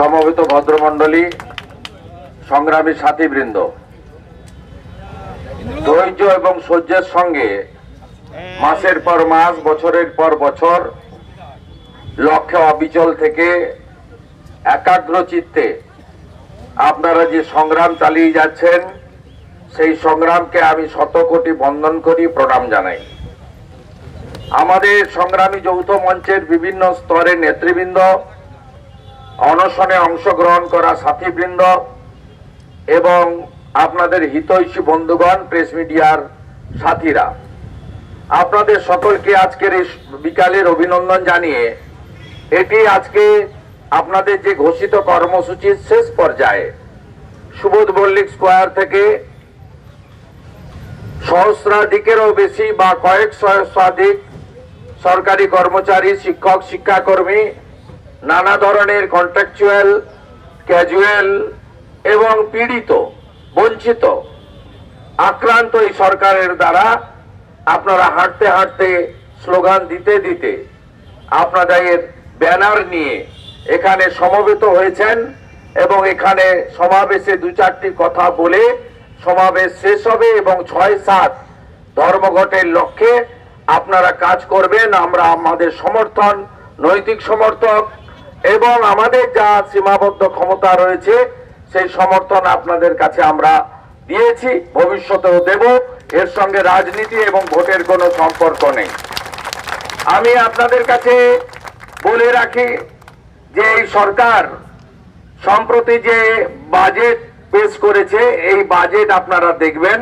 সমবেত ভদ্রমণ্ডলী সংগ্রামী সাথীবৃন্দ। ধৈর্য এবং সহ্যের সঙ্গে মাসের পর মাস, বছরের পর বছর লক্ষ্যে অবিচল থেকে একাগ্র চিত্তে আপনারা যে সংগ্রাম চালিয়ে যাচ্ছেন, সেই সংগ্রামকে আমি শত কোটি বন্দন করি, প্রণাম জানাই। আমাদের সংগ্রামী যৌথ মঞ্চের বিভিন্ন স্তরের নেতৃবৃন্দ অনশনে অংশগ্রহণ করা সাথীবৃন্দ এবং আপনাদের হিতৈষী বন্ধুগণ, প্রেস মিডিয়ার সাথীরা। আপনাদের সকলকে আজকের এই বিকালের অভিনন্দন জানিয়ে এটি আজকে আপনাদের যে ঘোষিত কর্মসূচির শেষ পর্যায়ে সুবোধ মল্লিক স্কোয়ার থেকে সহস্রাধিকেরও বেশি বা কয়েক সহস্রাধিক সরকারি কর্মচারী, শিক্ষক, শিক্ষাকর্মী নানা ধরনের কন্ট্রাকচুয়াল ক্যাজুয়াল এবং পীড়িত, বঞ্চিত, আক্রান্ত এই সরকারের দ্বারা আপনারা হাঁটতে হাঁটতে স্লোগান দিতে দিতে আপনাদের ব্যানার নিয়ে এখানে সমবেত হয়েছেন এবং এখানে সমাবেশে দু চারটি কথা বলে সমাবেশ শেষ হবে এবং ছয় সাত ধর্মঘটের লক্ষ্যে আপনারা কাজ করবেন। আমরা আমাদের সমর্থন, নৈতিক সমর্থক এবং আমাদের যা সীমাবদ্ধ ক্ষমতা রয়েছে, সেই সমর্থন আপনাদের কাছে আমরা দিয়েছি, ভবিষ্যতেও দেব, এর সঙ্গে রাজনীতি এবং ভোটের কোনো সম্পর্ক নেই। আমি আপনাদের কাছে বলে রাখি যে এই সরকার সম্প্রতি যে বাজেট পেশ করেছে, এই বাজেট আপনারা দেখবেন।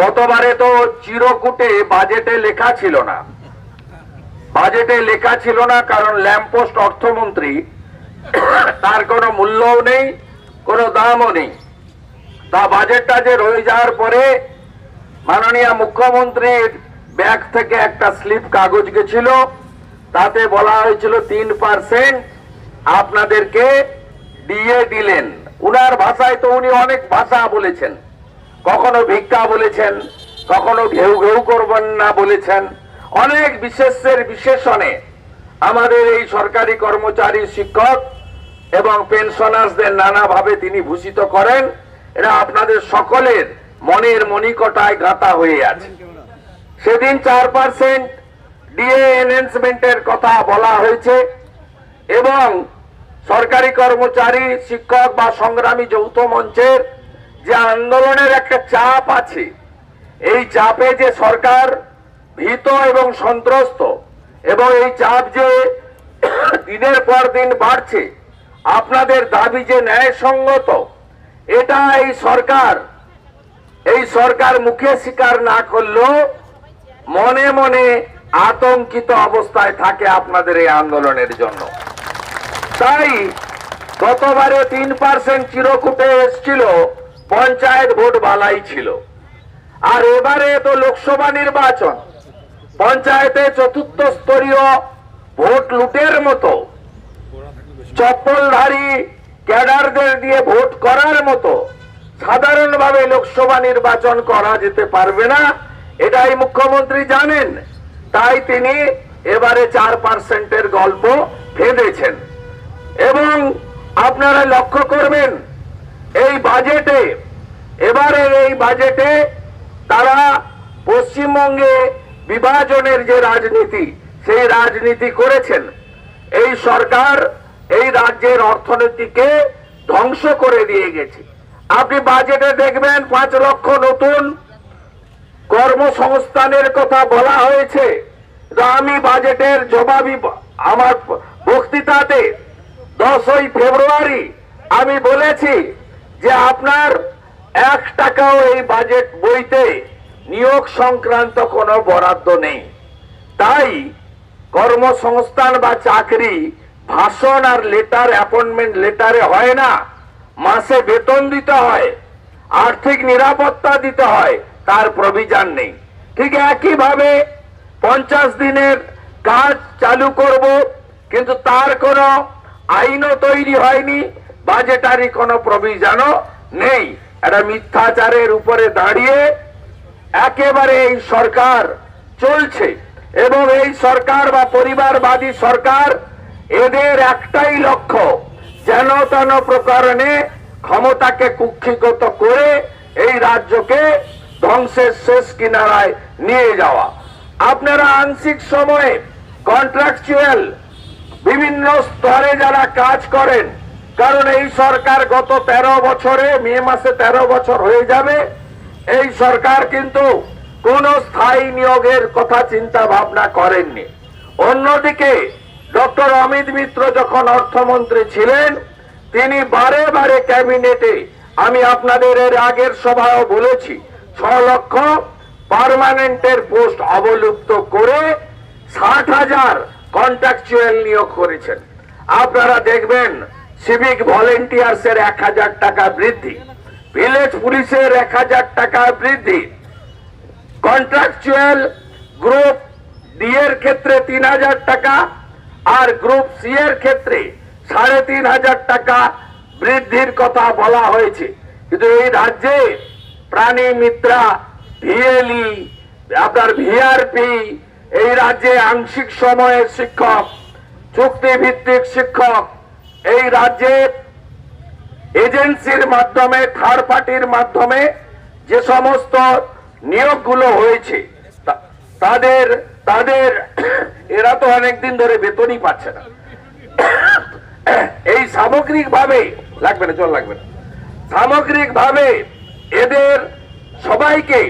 গতবারে তো চিরকুটে বাজেটে লেখা ছিল না। বাজেটে লেখা ছিল না, কারণ ল্যাম্পোস্ট অর্থমন্ত্রী, তার কোনো মূল্যও নেই, কোনো দামও নেই। তা বাজেটটা যে রয়ে যাওয়ার পরে মাননীয় মুখ্যমন্ত্রীর ব্যাগ থেকে একটা স্লিপ কাগজ গেছিল, তাতে বলা হয়েছিল তিন পার্সেন্ট আপনাদেরকে দিয়ে দিলেন। উনার ভাষায় তো উনি অনেক ভাষা বলেছেন। কখনো ভিক্ষা বলেছেন, কখনো ঘেউ ঘেউ করবেন না বলেছেন। অনেক বিশেষের বিশেষণে আমাদের এই সরকারি কর্মচারী শিক্ষক এবং পেনশনার্সদের নানাভাবে তিনি ভূষিত করেন। এরা আপনাদের সকলের মনের মনিকটায় গাঁথা হয়ে আছে। সেদিন চার পার্সেন্ট ডিএ কথা বলা হয়েছে এবং সরকারি কর্মচারী, শিক্ষক বা সংগ্রামী যৌথ মঞ্চের যে আন্দোলনের একটা চাপ আছে, এই চাপে যে সরকার ভীত এবং সন্ত্রস্ত। এবং এই চাপ যে দিনের পর দিন বাড়ছে, আপনাদের দাবি যে ন্যায়সঙ্গত, এটা এই সরকার এই সরকার মুখে স্বীকার না করলেও মনে মনে আতঙ্কিত অবস্থায় থাকে আপনাদের এই আন্দোলনের জন্য। তাই গতবারে তিন পার্সেন্ট চিরকুটে এসছিল, পঞ্চায়েত ভোট বালাই ছিল। আর এবারে তো লোকসভা নির্বাচন পঞ্চায়েতে চতুর্থ স্তরীয় ভোট লুটের মতো। চপ্পলধারী ক্যাডারদের দিয়ে ভোট করার মতো। সাধারণভাবে লোকসভা নির্বাচন করা যেতে পারবে না, এটাই মুখ্যমন্ত্রী জানেন। তাই তিনি এবারে চার পার্সেন্টের গল্প ফেঁদেছেন এবং আপনারা লক্ষ্য করবেন, এই বাজেটে, এবারে এই বাজেটে তারা পশ্চিমবঙ্গে বিভাজনের যে রাজনীতি, সেই রাজনীতি করেছেন। এই সরকার এই রাজ্যের অর্থনীতিকে ধ্বংস করে দিয়ে গেছে। আপনি বাজেটে দেখবেন পাঁচ লক্ষ নতুন কর্মসংস্থানের কথা বলা হয়েছে। আমি বাজেটের জবাবি আমার বক্তৃতাতে দশই ফেব্রুয়ারি আমি বলেছি যে আপনার এক টাকাও এই বাজেট বইতে নিয়োগ সংক্রান্ত কোনো বরাদ্দ নেই। তাই কর্মসংস্থান বা চাকরি, ভাষণ আর লেটার অ্যাপয়েন্টমেন্ট লেটারে হয় না। মাসে বেতন দিতে হয়, আর্থিক নিরাপত্তা দিতে হয়, তার প্রভিজান নেই। ঠিক একইভাবে পঞ্চাশ দিনের কাজ চালু করব, কিন্তু তার কোনো আইনও তৈরি হয়নি বাজেটারি কোনো প্রভিজানও নেই। এটা মিথ্যাচারের উপরে দাঁড়িয়ে একেবারে এই সরকার চলছে এবং এই সরকার বা পরিবারবাদী সরকার এদের একটাই লক্ষ্য, যেন তেন প্রকারণে ক্ষমতাকে কুক্ষিগত করে এই রাজ্যকে ধ্বংসের শেষ কিনারায় নিয়ে যাওয়া। আপনারা আংশিক সময়ে কন্ট্রাকচুয়াল বিভিন্ন স্তরে যারা কাজ করেন, কারণ এই সরকার গত তেরো বছরে মে মাসে তেরো বছর হয়ে যাবে এই সরকার কিন্তু কোন স্থায়ী নিয়োগের কথা চিন্তা ভাবনা করেননি। অন্যদিকে, ডক্টর অমিত মিত্র যখন অর্থমন্ত্রী ছিলেন, তিনি বারে বারে ক্যাবিনেটে, আমি আপনাদের এর আগের সভাও বলেছি, ছ লক্ষ পার্মানেন্টের পোস্ট অবলুপ্ত করে ষাট হাজার কন্ট্রাকচুয়াল নিয়োগ করেছেন। আপনারা দেখবেন, সিভিক ভলেন্টিয়ার্স এর এক হাজার টাকা বৃদ্ধি। ভিলেজ পুলিশের এক হাজার টাকা বৃদ্ধি। কন্ট্রাকচুয়াল গ্রুপ ডি এর ক্ষেত্রে তিন হাজার টাকা আর গ্রুপ সি এর ক্ষেত্রে সাড়ে তিন হাজার টাকা বৃদ্ধির কথা বলা হয়েছে। কিন্তু এই রাজ্যে প্রাণী মিত্রা, ভিএলই, আপনার ভিআরপি, এই রাজ্যে আংশিক সময়ের শিক্ষক চুক্তি ভিত্তিক শিক্ষক, এই রাজ্যে এজেন্সির মাধ্যমে থার্ড পার্টির মাধ্যমে যে সমস্ত নিয়োগগুলো হয়েছে তাদের তাদের, এরা তো অনেকদিন ধরে বেতনই পাচ্ছে না। এই সামগ্রিক ভাবে লাগবে না চল লাগবে না। সামগ্রিক ভাবে এদের সবাইকে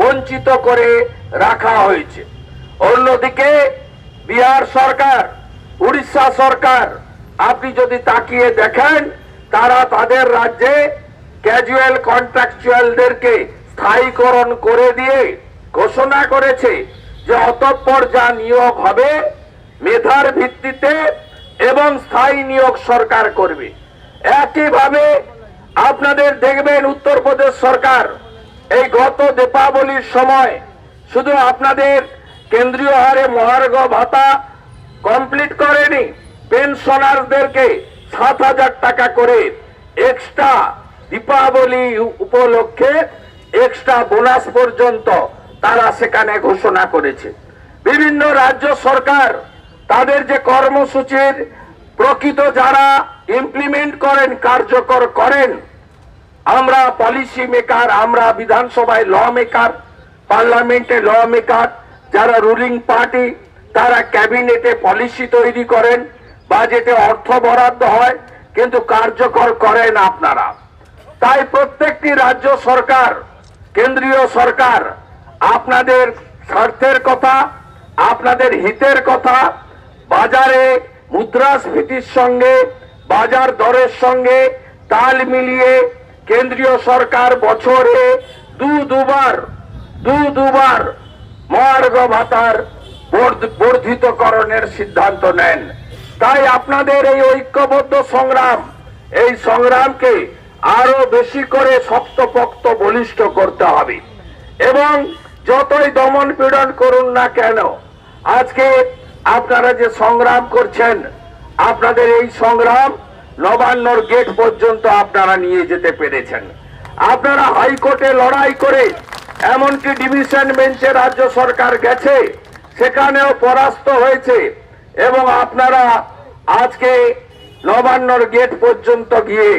বঞ্চিত করে রাখা হয়েছে। অন্যদিকে, বিহার সরকার, উড়িষ্যা সরকার, আপনি যদি তাকিয়ে দেখেন তারা তাদের রাজ্যে ক্যাজুয়াল কন্ট্রাকচুয়ালদেরকে স্থায়ীকরণ করে দিয়ে ঘোষণা করেছে যে অতঃপর যা নিয়োগ হবে, মেধার ভিত্তিতে এবং স্থায়ী নিয়োগ সরকার করবে। একইভাবে আপনাদের দেখবেন উত্তরপ্রদেশ সরকার এই গত দীপাবলির সময় শুধু আপনাদের কেন্দ্রীয় হারে মহার্ঘ ভাতা কমপ্লিট করেনি পেনশনারদেরকে সাত হাজার টাকা করে এক্সট্রা দীপাবলি উপলক্ষে এক্সট্রা বোনাস পর্যন্ত তারা সেখানে ঘোষণা করেছে। বিভিন্ন রাজ্য সরকার তাদের যে কর্মসূচির প্রকৃত যারা ইমপ্লিমেন্ট করেন, কার্যকর করেন, আমরা পলিসি মেকার আমরা বিধানসভায় ল মেকার পার্লামেন্টে ল মেকার যারা রুলিং পার্টি তারা ক্যাবিনেটে পলিসি তৈরি করেন। বাজেটে অর্থ বরাদ্দ হয়, কিন্তু কার্যকর করেন আপনারা। তাই প্রত্যেকটি রাজ্য সরকার, কেন্দ্রীয় সরকার, আপনাদের স্বার্থের কথা, আপনাদের হিতের কথা, বাজারে মুদ্রাস্ফীতির সঙ্গে, বাজার দরের সঙ্গে তাল মিলিয়ে কেন্দ্রীয় সরকার বছরে দু দুবার দু দুবার মহার্ঘ ভাতার বর্ধিতকরণের সিদ্ধান্ত নেন। তাই আপনাদের এই ঐক্যবদ্ধ সংগ্রাম, এই সংগ্রামকে আরও বেশি করে শক্তপোক্ত বলিষ্ঠ করতে হবে। এবং যতই দমন পীড়ন করুন না কেন, আজকে আপনারা যে সংগ্রাম করছেন, আপনাদের এই সংগ্রাম নবান্নর গেট পর্যন্ত আপনারা নিয়ে যেতে পেরেছেন। আপনারা হাইকোর্টে লড়াই করে এমনকি ডিভিশন বেঞ্চে রাজ্য সরকার গেছে, সেখানেও পরাস্ত হয়েছে। এবং আপনারা আজকে নবান্নর গেট পর্যন্ত গিয়ে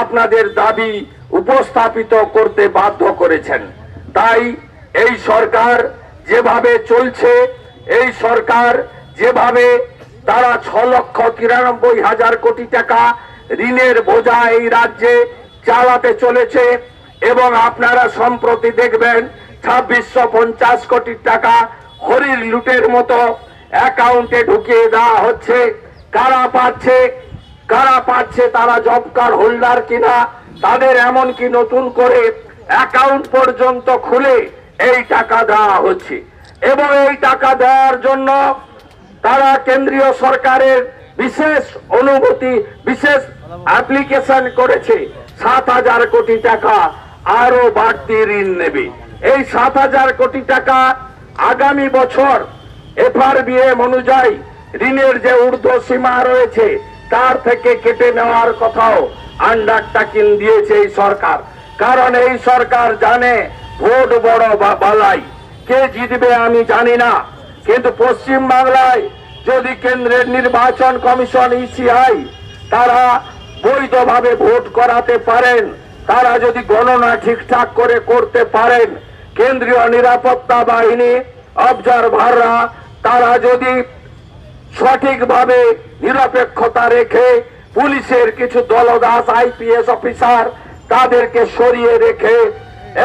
আপনাদের দাবি উপস্থাপিত করতে বাধ্য করেছেন। তাই এই সরকার যেভাবে চলছে, এই সরকার যেভাবে তারা ছ লক্ষ তিরানব্বই হাজার কোটি টাকা ঋণের বোঝা এই রাজ্যে চালাতে চলেছে এবং আপনারা সম্প্রতি দেখবেন ছাব্বিশশো পঞ্চাশ কোটি টাকা হরির লুটের মতো অ্যাকাউন্টে ঢুকিয়ে দেওয়া হচ্ছে। কারা পাচ্ছে? কারা পাচ্ছে? তারা জব কার্ড হোল্ডার কিনা? তাদের এমন কি নতুন করে অ্যাকাউন্ট পর্যন্ত খুলে এই টাকা দেওয়া হচ্ছে। এবং এই টাকা দেওয়ার জন্য তারা কেন্দ্রীয় সরকারের বিশেষ অনুমতি, বিশেষ অ্যাপ্লিকেশন করেছে। সাত হাজার কোটি টাকা আরও বাড়তি ঋণ নেবে। এই সাত হাজার কোটি টাকা আগামী বছর এফআরবিএম অনুযায়ী ঋণের যে ঊর্ধ্ব সীমা রয়েছে, তার থেকে কেটে নেওয়ার কথাও আন্ডারটাকিং দিয়েছে এই সরকার। কারণ এই সরকার জানে ভোট বড় বা বালাই। কে জিতবে আমি জানি না। কিন্তু পশ্চিম বাংলায় যদি কেন্দ্রের নির্বাচন কমিশন ইসিআই তারা বৈধভাবে ভোট করাতে পারেন, তারা যদি গণনা ঠিকঠাক করে করতে পারেন, কেন্দ্রীয় নিরাপত্তা বাহিনী, অবজারভাররা তারা যদি সঠিকভাবে নিরপেক্ষতা রেখে পুলিশের কিছু দলদাস, আইপিএস অফিসার তাদেরকে সরিয়ে রেখে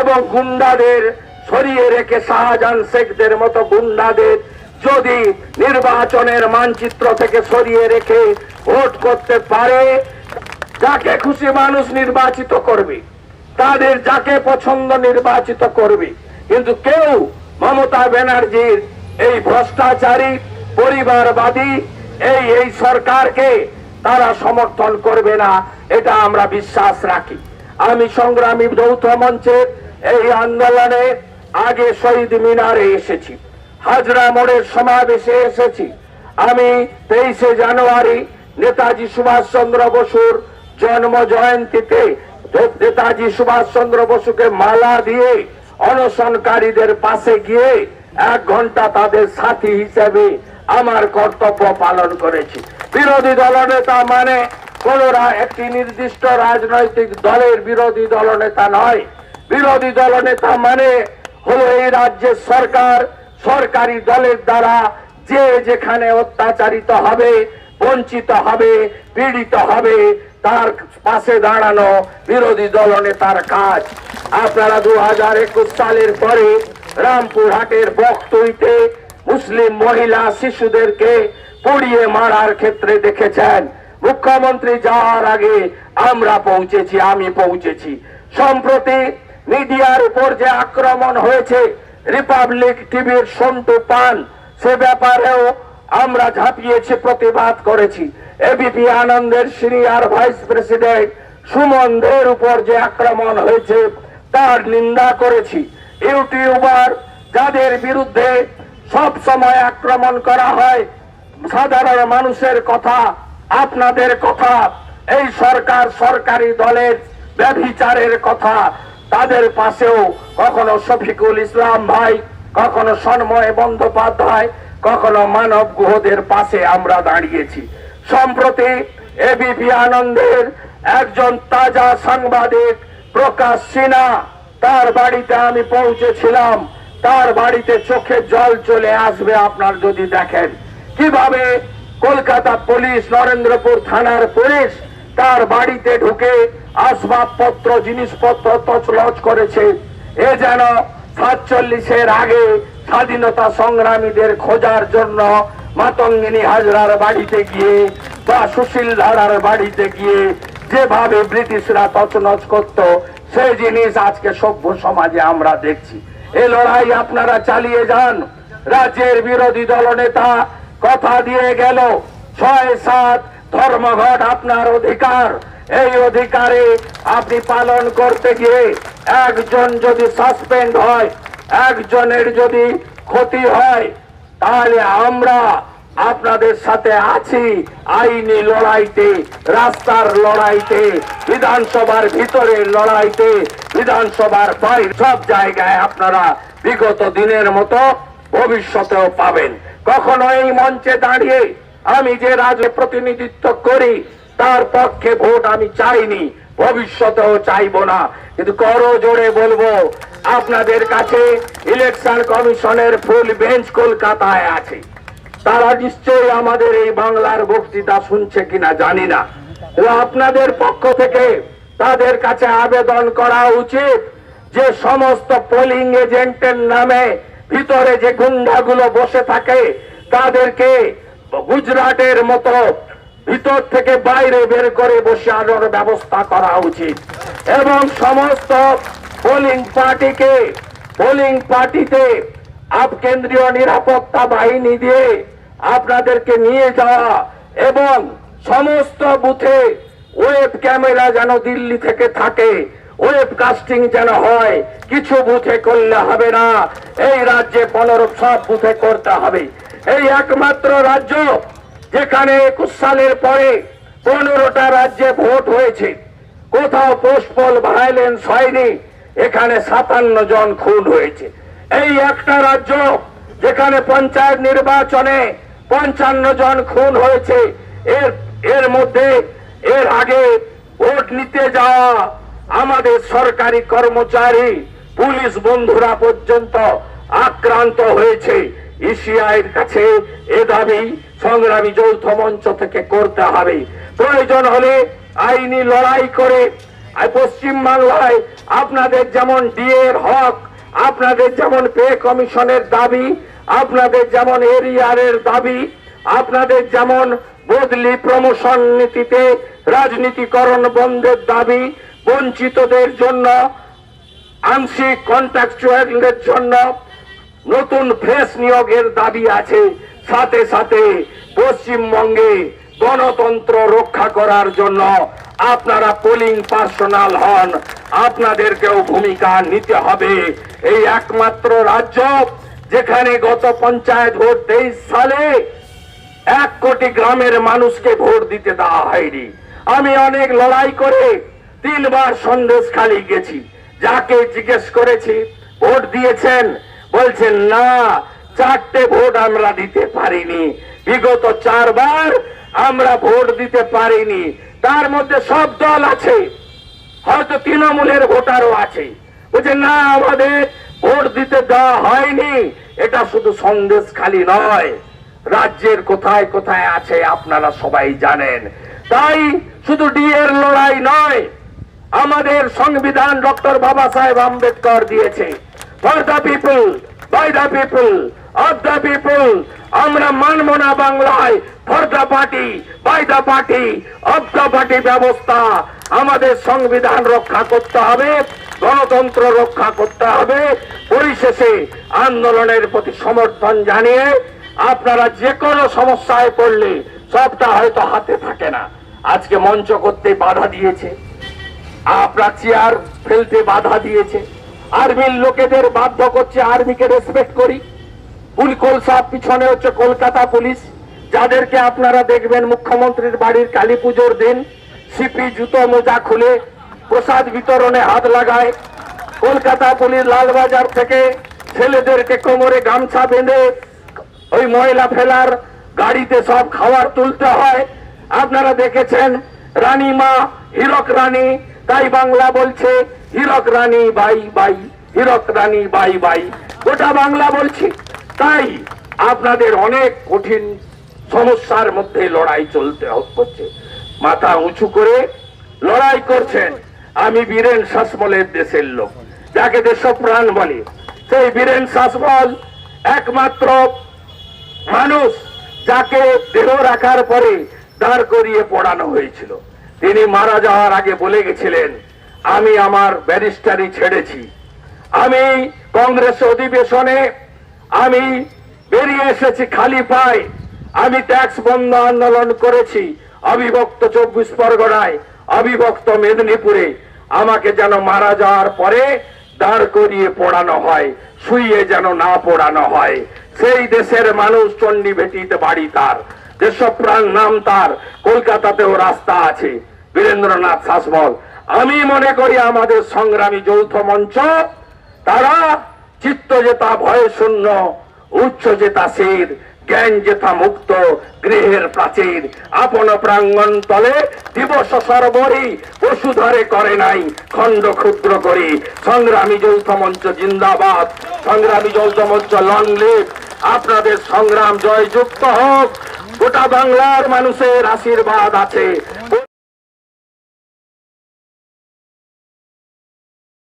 এবং গুন্ডাদের সরিয়ে রেখে শাহজাহান শেখদের মতো গুন্ডাদের যদি নির্বাচনের মানচিত্র থেকে সরিয়ে রেখে ভোট করতে পারে, যাকে খুশি মানুষ নির্বাচিত করবে, তাদের যাকে পছন্দ নির্বাচিত করবে, কিন্তু কেউ মমতা ব্যানার্জির এই ভ্রষ্টাচারী, পরিবারবাদী, এই এই সরকারকে তারা সমর্থন করবে না, এটা আমরা বিশ্বাস রাখি। আমি সংগ্রামী যৌথ মঞ্চের এই আন্দোলনে আগে শহীদ মিনারে এসেছি। হাজরা মোড়ের সমাবেশে এসেছি। আমি তেইশে জানুয়ারি নেতাজি সুভাষ চন্দ্র বসুর জন্ম জয়ন্তীতে নেতাজি সুভাষ চন্দ্র বসুকে মালা দিয়ে অনশনকারীদের পাশে গিয়ে এক ঘণ্টা তাদের সাথী হিসেবে আমার কর্তব্য পালন করেছি। বিরোধী দলনেতা মানে কোন একটি নির্দিষ্ট রাজনৈতিক দলের বিরোধী দলনেতা নয়। বিরোধী দলনেতা মানে হলো এই রাজ্যের সরকার, সরকারি দলের দ্বারা যে যেখানে অত্যাচারিত হবে, বঞ্চিত হবে, পীড়িত হবে, তার পাশে দাঁড়ানো বিরোধী দলনেতার কাজ। আপনারা দু হাজার একুশ সালের পরে রামপুরহাটের বক্তইতে মুসলিম মহিলা শিশুদেরকে পুড়িয়ে মারার ক্ষেত্রে দেখেছেন। মুখ্যমন্ত্রী যাওয়ার আগে আমরা পৌঁছেছি, আমি পৌঁছেছি। সম্প্রতি মিডিয়ার উপর যে আক্রমণ হয়েছে, রিপাবলিক টিভির সন্টু পান, সে ব্যাপারেও আমরা ঝাঁপিয়েছি, প্রতিবাদ করেছি। এবিপি আনন্দের সিনিয়র ভাইস প্রেসিডেন্ট সুমন দের উপর যে আক্রমণ হয়েছে, তার নিন্দা করেছি। ইউটিউবার যাদের বিরুদ্ধে সব সময় আক্রমণ করা হয়, সাধারণ মানুষের কথা, আপনাদের কথা, এই সরকার সরকারি দলের ব্যভিচারের কথা, তাদের পাশেও কখনো শফিকুল ইসলাম ভাই, কখনো সন্ময় বন্দ্যোপাধ্যায়, কখনো মানব গুহদের পাশে আমরা দাঁড়িয়েছি। সম্প্রতি এবিপি আনন্দের একজন তাজা সাংবাদিক প্রকাশ সিনহা তার বাড়িতে আমি পৌঁছেছিলাম। তার বাড়িতে চোখে জল চলে আসবে আপনার যদি দেখেন। কীভাবে কলকাতা পুলিশ, নরেন্দ্রপুর থানার পুলিশ তার বাড়িতে ঢুকে আসবাবপত্র, জিনিসপত্র তছলছ করেছে। এ যেন সাতচল্লিশের আগে স্বাধীনতা সংগ্রামীদের খোঁজার জন্য মাতঙ্গিনী হাজরার বাড়িতে গিয়ে বা সুশীল ধারার বাড়িতে গিয়ে যেভাবে ব্রিটিশরা তছনছ করত সেই জিনিস আজকে সভ্য সমাজে আমরা দেখছি। এ লড়াই আপনারা চালিয়ে যান। রাজ্যের বিরোধী দলনেতা কথা দিয়ে গেল, ছয় সাত ধর্মঘট আপনার অধিকার। এই অধিকারে আপনি পালন করতে গিয়ে একজন যদি সাসপেন্ড হয়, একজনের যদি ক্ষতি হয়, তাহলে আমরা আপনাদের সাথে আছি আইনি লড়াইতে, রাস্তার লড়াইতে, বিধানসভার ভিতরের লড়াইতে, বিধানসভার বাইরে। সব জায়গায় আপনারা বিগত দিনের মতো ভবিষ্যতেও পাবেন। কখনো এই মঞ্চে দাঁড়িয়ে আমি যে রাজ্যে প্রতিনিধিত্ব করি, তার পক্ষে ভোট আমি চাইনি, ভবিষ্যতেও চাইব না। কিন্তু করো জোরে বলব, আপনাদের কাছে ইলেকশন কমিশনের ফুল বেঞ্চ কলকাতায় আছে। তারা নিশ্চয়ই আমাদের এই বাংলার বক্তৃতা শুনছে কিনা জানি না। আপনাদের পক্ষ থেকে তাদের কাছে আবেদন করা উচিত যে সমস্ত পোলিং এজেন্টের নামে ভিতরে যে গুন্ডাগুলো বসে থাকে, তাদেরকে গুজরাটের মতো ভিতর থেকে বাইরে বের করে বসে আনার ব্যবস্থা করা উচিত। এবং সমস্ত পোলিং পার্টিকে, পোলিং পার্টিতে আপ কেন্দ্রীয় নিরাপত্তা বাহিনী দিয়ে আপনাদেরকে নিয়ে যাওয়া এবং সমস্ত বুথে ওয়েব ক্যামেরা যেন দিল্লি থেকে থাকে, ওয়েব কাস্টিং যেন হয়, কিছু বুথে করলে হবে না। এই রাজ্যে পনেরো, সব বুথে করতে হবে। এই একমাত্র রাজ্য যেখানে একুশ সালের পরে পনেরোটা রাজ্যে ভোট হয়েছে। কোথাও পোস্টপল ভায়োলেন্স হয়নি, এখানে সাতান্ন জন খুন হয়েছে। এই একটা রাজ্য যেখানে পঞ্চায়েত নির্বাচনে পঞ্চান্ন জন খুন হয়েছে। এর এর মধ্যে, এর আগে ভোট নিতে যাওয়া আমাদের সরকারি কর্মচারী, পুলিশ বন্ধুরা পর্যন্ত আক্রান্ত হয়েছে। ইসিআইয়ের কাছে এ দাবি সংগ্রামী যৌথ মঞ্চ থেকে করতে হবে। প্রয়োজন হলে আইনি লড়াই করে পশ্চিম বাংলায় আপনাদের যেমন ডিএর হক, আপনাদের যেমন পে কমিশনের দাবি আপনাদের যেমন এরিয়ারের দাবি, আপনাদের যেমন বদলি প্রমোশন নীতিতে রাজনীতিকরণ বন্ধের দাবি, বঞ্চিতদের জন্য আংশিক কন্ট্রাকচুয়ালদের জন্য নতুন ফ্রেশ নিয়োগের দাবি আছে। সাথে সাথে পশ্চিমবঙ্গে গণতন্ত্র রক্ষা করার জন্য আপনারা পোলিং পার্সোনাল হন। আপনাদেরকেও ভূমিকা নিতে হবে। এই একমাত্র রাজ্য যেখানে গত পঞ্চায়েত ভোট তেইশ সালে এক কোটি গ্রামের মানুষকে ভোট দিতে দেওয়া হয়নি। আমি অনেক লড়াই করে তিনবার সন্দেশ খালি গেছি। যাকে জিজ্ঞেস করেছি, ভোট দিয়েছেন? বলছেন, না, চারটে ভোট আমরা দিতে পারিনি। বিগত চারবার আমরা ভোট দিতে পারিনি। তার মধ্যে সব দল আছে। হয়তো তৃণমূলের ভোটারও আছে। বলছে, না, আমাদের ভোট দিতে দেওয়া হয়নি। এটা শুধু সন্দেশ খালি নয়, রাজ্যের কোথায় কোথায় আছে আপনারা সবাই জানেন। তাই শুধু ডিএর লড়াই নয়, আমাদের সংবিধান ডক্টর বাবা সাহেব আম্বেদকর দিয়েছে। For the people by the people আমরা মানব না বাংলায় for the party by party of party ব্যবস্থা, আমাদের সংবিধান রক্ষা করতে হবে। গণতন্ত্র রক্ষা করতে হবে। পরিশেষে আন্দোলনের প্রতি সমর্থন জানিয়ে আপনারা যে কোনো সমস্যায় পড়লে সবটা হয়তো হাতে থাকে না। আজকে মঞ্চ করতে বাধা দিয়েছে। আপনার চেয়ার ফেলতে বাধা দিয়েছে। আর্মির লোকেদের বাধ্য করছে আর্মিকে রেসপেক্ট করি। উলকোল সাহ পিছনে হচ্ছে কলকাতা পুলিশ। যাদেরকে আপনারা দেখবেন মুখ্যমন্ত্রীর বাড়ির কালী পুজোর দিন। সিপি জুতো মোজা খুলে প্রসাদ বিতরণে হাত লাগায়। কলকাতা পুলিশ লালবাজার থেকে ছেলেদেরকে কোমরে গামছা বেঁধে ওই ময়লা ফেলার গাড়িতে সব খাবার তুলতে হয়। আপনারা দেখেছেন, রানী মা হীরক রানী, তাই বাংলা বলছে, Hirak Rani, bye bye, Hirak Rani, bye bye. গোটা বাংলা বলছি। তাই আপনাদের অনেক কঠিন সমস্যার মধ্যে লড়াই চলতে হচ্ছে। মাথা উঁচু করে লড়াই করছেন। আমি বীরেন শাসমলের দেশের লোক, যাকে দেশপ্রাণ বলে। সেই বীরেন শাসমল একমাত্র মানুষ যাকে দেহ রাখার পরে দাঁড় করিয়ে পড়ানো হয়েছিল। তিনি মারা যাওয়ার আগে বলে গেছিলেন, আমি আমার ব্যারিস্টারি ছেড়েছি। আমি কংগ্রেস অধিবেশনে আমি বেরিয়ে এসেছি খালি পায়। আমি ট্যাক্স বন্ধ আন্দোলন করেছি। অবিভক্ত চব্বিশ পরগনায় অবিভক্ত মেদিনীপুরে আমাকে যেন মারা যাওয়ার পরে দাঁড় করিয়ে পড়ানো হয়, শুইয়ে যেন না পড়ানো হয়। সেই দেশের মানুষ চণ্ডী ভেটিতে বাড়ি তার, দেশপ্রাণ নাম তার, কলকাতাতেও রাস্তা আছে। বীরেন্দ্রনাথ শাসমল আমি মনে করি আমাদের সংগ্রামী যৌথ মঞ্চ, তারা চিত্ত যেতা ভয় শূন্য, উচ্চ যেতা শির জ্ঞান যেথা মুক্ত গৃহের প্রাচীর। আপন তলে দিবস করে নাই খণ্ড ক্ষুদ্র করি। সংগ্রামী যৌথ মঞ্চ জিন্দাবাদ, সংগ্রামী যৌথ মঞ্চ লং আপনাদের সংগ্রাম জয়যুক্ত হোক। গোটা বাংলার মানুষের আশীর্বাদ আছে।